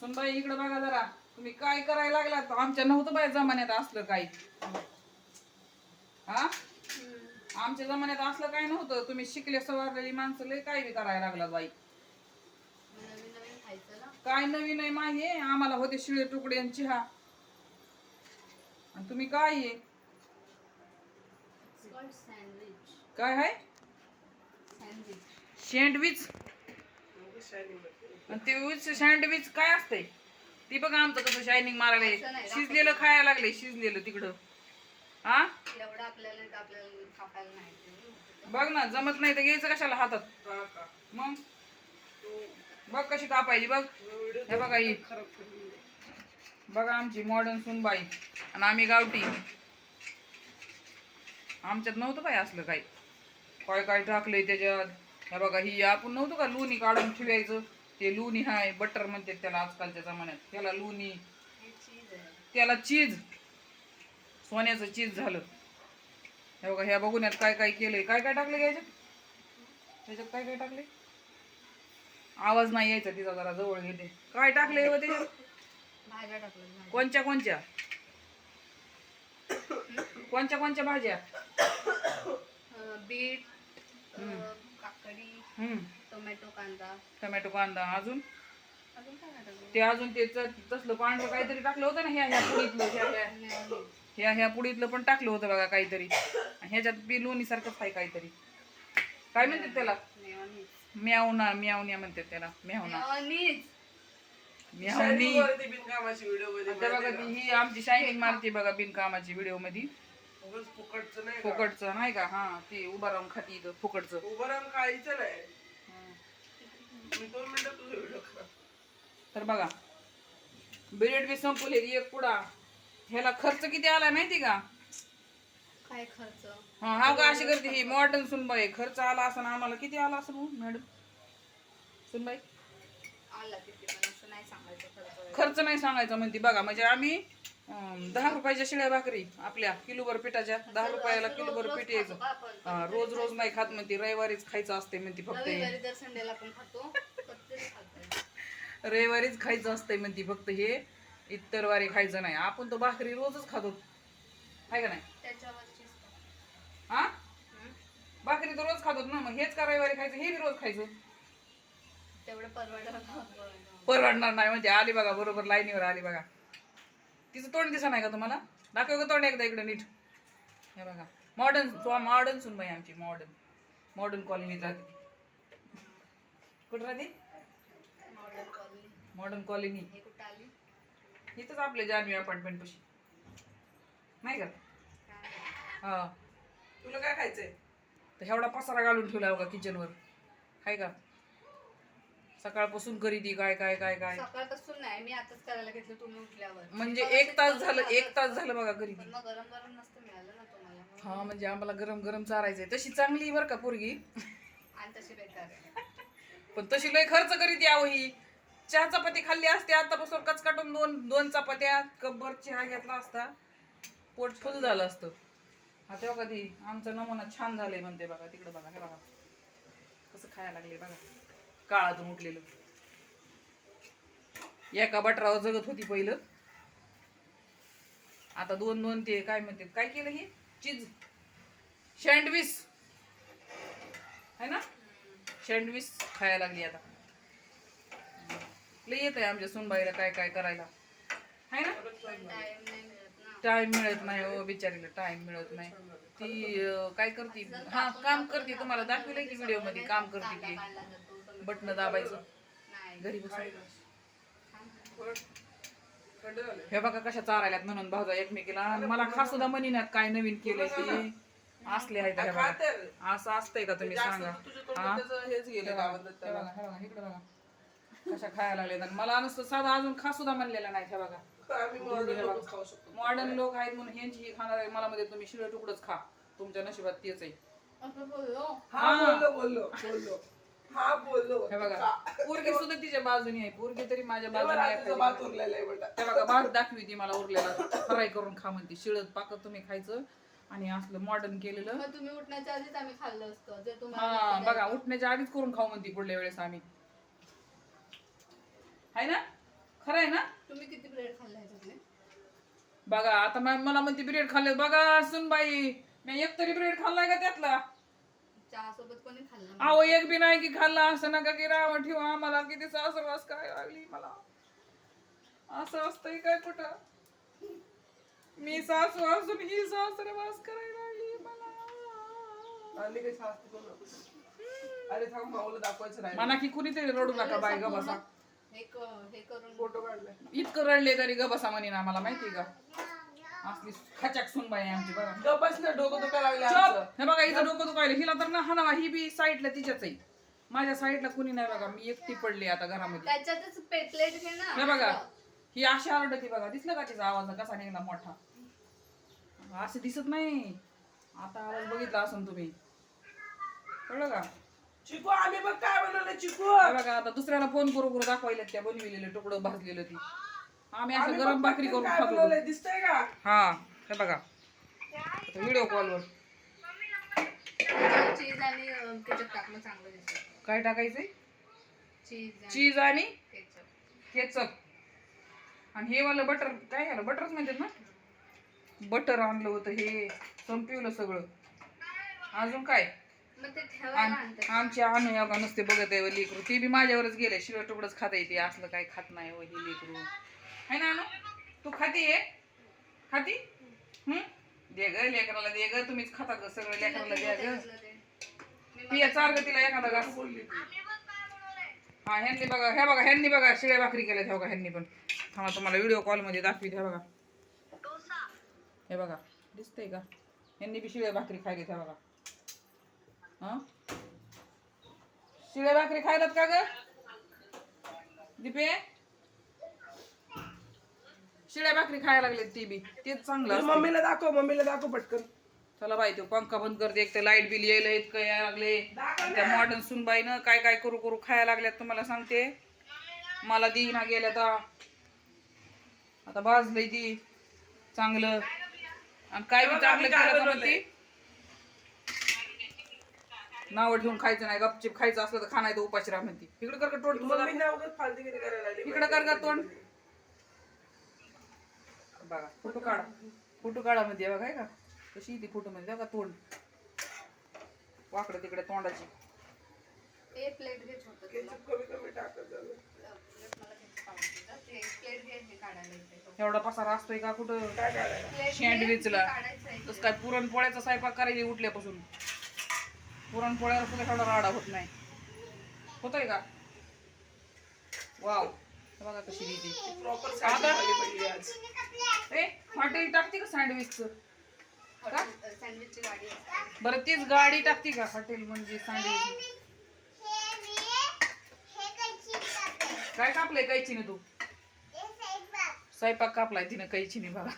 सुनबाई इकडे बघा जरा. तुम्ही काय करायला लागलात? आमच्या नव्हतं बाय जमान्यात असलं काही. हा? आमच्या जमान्यात असलं काही नव्हतं. तुम्ही शिकले सवारलेली माणसं लय काय बी करायला लागलात बाई. नवीन नवीन खायचं ना काय नवीन आहे माही? आहे आम्हाला होते शिळे तुकडे आणि चहा. आणि तुम्ही काय आहे? सँडविच काय आहे? सँडविच आणि ते विच सँडविच काय असतंय? ती बघा आमचं कसं शायनिंग मारायला शिजलेलं खायला लागले शिजलेलं तिकडं. हा? बघ ना जमत नाही तर घ्यायचं कशाला हातात? मग? बघ कशी कापायची बघ. हे बघा ही. बघा आमची मॉडर्न सुनबाई आणि आम्ही गावठी. आमच्यात नव्हतं काय असलं काही. काय काय टाकलंय त्याच्यात? हे बघा ही आपण नव्हतं का लोणी काढून ठेवायचं? ते लोणी हाय बटर म्हणतात त्याला आजकालच्या जमान्यात. त्याला लोणी त्याला चीज सोन्याचं चीज झालं. हे बघा ह्या बघून यात काय काय केलंय. काय काय टाकलं याच्यात? त्याच्यात काय काय टाकले आवाज नाही यायचा तिचा जरा जवळ घेते काय टाकले हो त्याच्यात. कोणच्या कोणच्या? कोणच्या कोणच्या भाज्या? बीट काकडी. टोमॅटो कांदा. टोमॅटो कांदा अजून? अजून काय नाही टाकलं ते अजून ते च- तसलं पांढरं काहीतरी टाकलं होतं ना ह्या ह्या पुडीतलं ह्या ह्या. Mayonnaise. ह्या ह्या पुडीतलं पण टाकलं होतं बघा काहीतरी. आणि ह्याच्यात बी लोणी सारखंच आहे काहीतरी. काय म्हणतात त्याला? Mayonnaise. म्यावना म्यावण्या म्हणतात त्याला. म्यावना. म्यावणी. बिनकामाची व्हिडिओमध्ये आता बघा ती ही आमची शायनिंग मारते बघा बिनकामाची व्हिडिओमध्ये. उगाच फुकटचं नाही का? फुकटचं नाही का? हा ते उभा राहून खाती इथं फुकटचं. उभं राहून खायचं नाही. तर बघा बिरेट बी संपले एक पुडा. ह्याला खर्च किती आला माहिती का? काय खर्च? हा हा का अशी करते ही मॉडर्न सुनबाई. खर्च आला असं आम्हाला किती आला असं मॅडम सुनबाई? आला किती खर्च नाही सांगायचा म्हणते. बघा म्हणजे आम्ही दहा रुपयाच्या शिळ्या भाकरी आपल्या किलोभर पिठाच्या दहा रुपयाला किलोभर पीठ यायचं हा, रोज रोज नाही खात म्हणते. रविवारीच खायचं असते म्हणते फक्त हे. रविवारीच खायचं असतंय म्हणते फक्त हे. इतर वारी खायचं नाही. आपण तो भाकरी रोजच खातो. आहे का नाही? हा? भाकरी तर रोज खातो ना. मग हेच का रविवारी खायचं? हे बी रोज खायचं? तेवढं परवडणार नाही. म्हणजे आली बघा बरोबर लाईनीवर आली बघा. तिचं तोंड दिसा नाही का तुम्हाला? दाखव का तोंड एकदा इकडे नीट. हे बघा. मॉडर्न मॉडर्न सुनबाई आमची मॉडर्न मॉडर्न कॉलनीत राहते कुठं राहते? मॉडर्न कॉलनी इथंच आपले जानवी अपार्टमेंट पशी. नाही का? हा. तुला काय खायचंय? तर एवढा पसारा घालून ठेवला बघा किचनवर हाय का? सकाळपासून ती काय काय काय काय. सकाळपासून नाही मी आताच करायला घेतलं तुम्ही उठल्यावर. म्हणजे एक तास झालं एक तास झालं बघा घरी मग गरम गरम नसतं मिळालं ना तुम्हाला हा म्हणजे आम्हाला गरम गरम चारायचंय. तशी चांगली बरं का पोरगी. आणि तशी बेकार आहे. पण तशी लय खर्च करीत यावं ही. चहा चपाती खाल्ली असते आतापासून कचकाटून दोन दोन चपात्या कब्बर चहा घेतला असता. पोट फुल झालं असतं. हा तेव्हा कधी आमचा नमुना छान झालंय म्हणते बघा तिकडे बघा हे बघा. कसं खायला लागले बघा. काळातून उठलेलं एका बटरावर जगत होती पहिलं. आता दोन दोन ते काय म्हणते काय केलं हे? चीज. सँडविच. है ना? सँडविच खायला लागली आता. लय येत आहे आमच्या सुनबाईला काय काय करायला. है ना? टाइम मिळत नाही हो बिचारीला टाइम मिळत नाही. ती काय करते? हा काम करते. तुम्हाला दाखवलंय की व्हिडिओमध्ये काम करते ती. बटन दाबायचं. नाही. घरी बसून. हे बघा कशा चारायल्यात म्हणून भाऊजा एकमेकीला. आणि मला खास सुद्धा म्हणिनात काय नवीन केलंय ते. असले आहेत हे बघा. असं असतंय का तुम्ही सांगा. तुझ्या हा? तोंडात त्याचं हेच गेलं हे काय बघा, म्हणतात हे त्याला. बघा, हे बघा, इकडे बघा. कशा खायला लागले आणि मला नुसतं साधा अजून खास सुद्धा म्हणलेला नाही हे बघा. मॉडर्न लोक आहेत म्हणून ह्यांची ही खाणार आहे. मला मध्ये तुम्ही शिळे तुकडच खा. तुमच्या नशिबात तेच आहे. हा बोललो बोललो बोललो. हा बोललो हे बघा पोरगी सुद्धा तिच्या बाजूनी आहे. पोरगी तरी माझ्या बाजूने रात्रीचा आहे. भात उरलेला आहे बेटा. ते बघा भात दाखवी ती मला उरलेला. फ्राय करून खा म्हणते. शिळत पाकत तुम्ही खायचं आणि असलं मॉडर्न केलेलं. मग तुम्ही उठण्याच्या आधीच आम्ही खाल्लं असतं. जे हा तुम्हाला बघा उठण्याच्या आधीच करून खाऊ म्हणते पुढल्या वेळेस आम्ही. आहे ना? खरं आहे ना? तुम्ही किती ब्रेड खाल्लाय तुम्ही बघा आता मा- मला म्हणते ब्रेड खाल्ले बघा सुनबाई मी एक तरी ब्रेड खाल्लाय का त्यातला? चहा सोबत कोणी खाल्लं नाही? अहो एक बी नाही की खाल्ला. असं नका की राव ठेवा आम्हाला. किती सासरवास काय लागली मला. असं असतंय काय कुठं? मी सासू असून ही सासरवास करायला लागली मला. आणली काही नको. अरे थांब माऊला दाखवायचं राहिलं मना की कुणीतरी रडू नका बाय ग बसा. हे हे करून फोटो काढलाय. इतकं रडले तरी ग बसा म्हणे ना मला माहिती का? असली खचाक सुनबाई आहे आमची बघा. गप्प बस ना डोकं दुखायला लागलं चप. हे बघा हिचं डोकं दुखायला. हिला तर ना हाना ही बी साईडला तिच्याच आहे. माझ्या साईडला कुणी नाही बघा मी एकटी पडली आता घरामध्ये. त्याच्यातच पेटलेट घे ना. हे बघा ही अशी आरडती बघा दिसलं का तिचा आवाज? कसा निघला मोठा? असं दिसत नाही. आता आवाज बघितला असून तुम्ही. कळलं का? चिकू आम्ही बघ काय बनवलं चिकू. हे बघा आता दुसऱ्याला फोन करू करू दाखवायला त्या बनविलेलं तुकडं भाजलेलं ती. आम्ही असं गरम भाकरी करून काय खातो. दिसतंय का? हा हे बघा. व्हिडिओ कॉलवर चीज आणि केचप टाकलं चांगलं दिसतं काय टाकायचंय? चीज चीज आणि केचप केचप आणि हे वालं बटर काय झालं बटरच म्हणतात ना? बटर आणलं होतं हे संपवलं सगळं. अजून काय? मग ते ठेवायला आम- आणतात. आमची आणू या नसते बघत आहे लेकरू ते बी माझ्यावरच गेले शिवाय तुकडच खाता येते असलं काही खात नाही हो ही लेकरू. है ना आणू तू खाती आहे खाती? हम्म? दे ग लेकराला दे ग. तुम्हीच खाता ग सगळं लेकराला द्या ग. पिया चार ग तिला एखादा घास. बोलली हा ह्यांनी बघा हे बघा ह्यांनी बघा शिळ्या भाकरी केल्या हे बघा ह्यांनी पण. थांबा तुम्हाला व्हिडिओ कॉलमध्ये दाखवित हे बघा. हे बघा दिसतंय का? ह्यांनी बी शिळ्या भाकरी खायली हे बघा. हा? शिळ्या भाकरी खायलात का ग? दीपे? शिळ्या भाकरी खायला लागले ती बी. तेच चांगलं तू. मम्मीला दाखव मम्मीला दाखव पटकन. चला बाई तो पंखा बंद करते एक तर लाइट बिल यायला इतकं यायला लागले. आणि त्या मॉडर्न सुनबाईनं काय काय करू करू खायला लागल्यात तुम्हाला सांगते. मला देईना गेल्या तर आता भाजलंय ती चांगलं. आणि काय बी चांगलं केलं तर म्हणते नाव ठेवून खायचं नाही गपचिप खायचं असलं तर खाणार उपाशी राहा म्हणते. इकडे कर का तोंड. तुझं मम्मी करायला लागली इकडं कर का तोंड. बघा फोटो काढा. फोटो काढा मध्ये बघा आहे का कशी ती फोटो मध्ये बघा तोंड. वाकडं तिकडे तोंडाची. ए प्लेट घे छोटं तुला. केचप कमी कमी टाकत झालं प्लेट मला केचप आवडतं ते प्लेट घे हे काढायला इथे एवढा पसारा असतोय का कुठं सँडविचला तसं काय पुरणपोळ्याचा स्वयंपाक करायची उठल्यापासून. पुरणपोळ्याला सुद्धा एवढा राडा होत नाही. होतोय का? वाव बघा कशी देते प्रॉपर ए हॉटेल टाकते का सँडविचचं का? सँडविचची गाडी असते बरं तीच गाडी टाकते का हॉटेल म्हणजे सँडविच काय कापलंय कैचीने तू? स्वयंपाक कापलाय तिनं कैचीने बघा.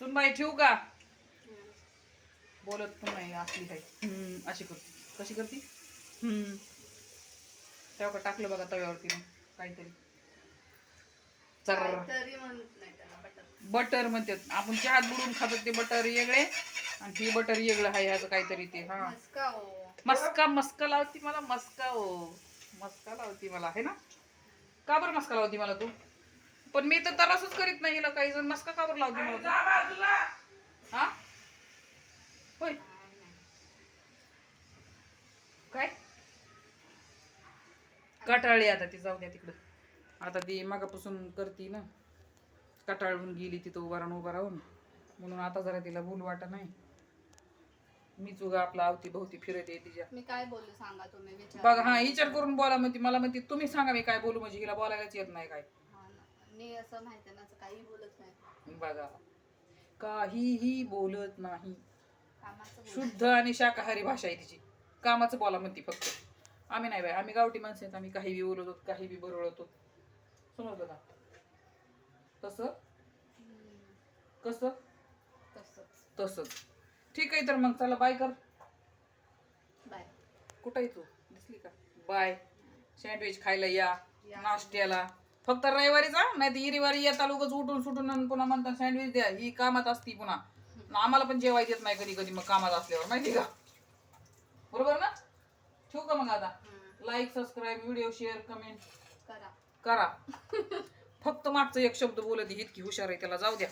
सुनबाई ठेवू का? बोलत पण नाही असली काही हम्म, अशी करते. कशी करते? हम्म. तेव्हा का टाकलं बघा तव्यावरती काहीतरी. चर तरी म्हणत नाही त्याला बटर. बटर म्हणतात. आपण चहात बुडून खातो ते बटर वेगळे आणि ती बटर वेगळं आहे ह्याचं काहीतरी ते हा. मस्का हो. मस्का मस्का लावती मला मस्का हो. मस्का लावती मला आहे ना? का बरं मस्का लावती मला तू? पण मी तर तरासच करीत नाही हिला काही जण. मस्का का बरं लावती मला तू? हा? होय. काय? कटाळली आता ती जाऊ द्या तिकडं. आता ती मागापासून करती ना. कटाळून गेली तिथं उभा राहून उभा राहून. म्हणून आता जरा तिला भूल वाटा नाही. मीच उगा आपला अवती भोवती फिरत आहे तिच्या. मी काय बोलू सांगा तुम्ही विचार. बघा हा विचार करून बोला म्हणते मला म्हणते तुम्ही सांगा मी काय बोलू म्हणजे हिला बोलायलाच येत नाही काय. हा ना. मी असं माहिती आहे ना असं काही बोलत नाही. बघा काहीही बोलत नाही. कामाचं शुद्ध आणि शाकाहारी भाषा आहे तिची. कामाचं बोला म्हणते फक्त. आम्ही नाही बाय आम्ही गावठी माणसं आहेत आम्ही काही बी बोलतो काही बी बरळतो समजलं का? तसं? कसं? तसंच. ठीक आहे तर मग चला बाय कर. बाय कुठं आहे तू? दिसली का? बाय सँडविच खायला या. नाश्त्याला. फक्त रविवारी जा नाही तर इरीवारी येता लोकच उठून सुटून पुन्हा म्हणतात सँडविच द्या. ही कामात असती पुन्हा. आम्हाला पण जेवायला येत नाही कधी कधी मग कामात असल्यावर माहिती का? बरोबर ना? ठेवू का मग आता. Like subscribe video share comment करा. करा. फक्त मागचं एक शब्द बोलत इतकी हुशार आहे त्याला जाऊ द्या.